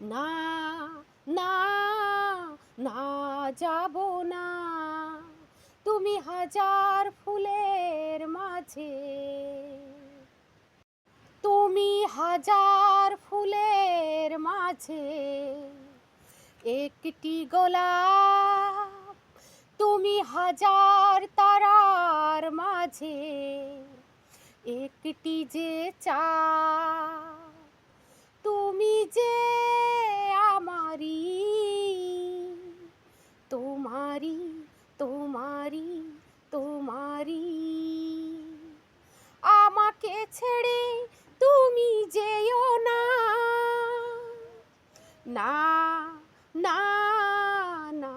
না না না যাব না। তুমি হাজার ফুলের মাঝে, তুমি হাজার ফুলের মাঝে, একটি গোলাপ, তুমি হাজার তারার মাঝে, একটি যে চা তোমারি তোমারি তোমারি আমাকে ছেড়ে তুমি যেও না। না না না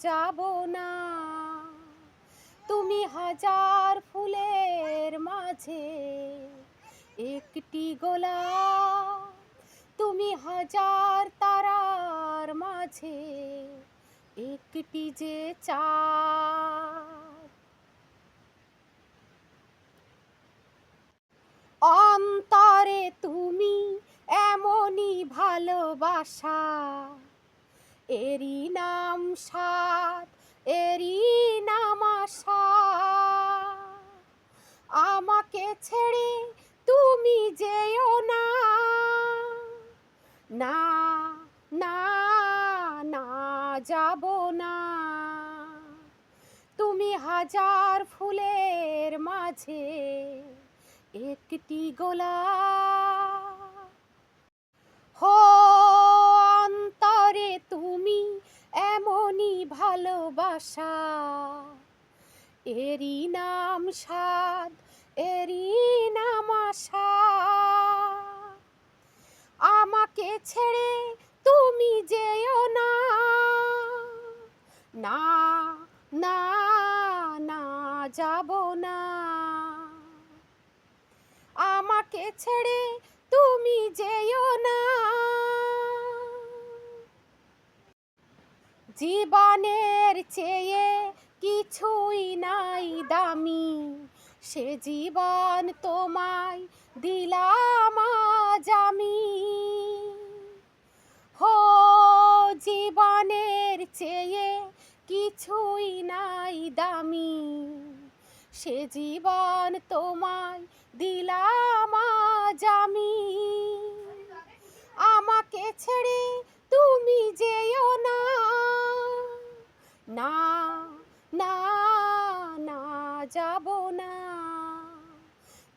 যাব না। তুমি হাজার ফুলের মাঝে একটি গোলাপ। তুমি হাজার মাঝে একটি যে অন্তরে তুমি এমনই ভালোবাসা। এরই নাম সাত এরই নাম যাব না। তুমি হাজার ফুলের মাঝে একটি গোলাপ। হো, অন্তরে তুমি এমনই ভালোবাসা। এরি নাম সাদ এরই যাব না। আমাকে ছেড়ে তুমি যেও না। জীবনের চেয়ে কিছুই নাই দামি। সে জীবন তোমায় দিলাম আজ আমি। হো, জীবনের চেয়ে কিছুই নাই দামি। সে জীবন তোমায় দিলাম আমি। আমাকে ছেড়ে তুমি যেও না। না না না যাব না।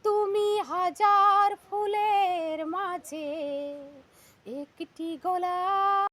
তুমি হাজার ফুলের মাঝে একটি গোলাপ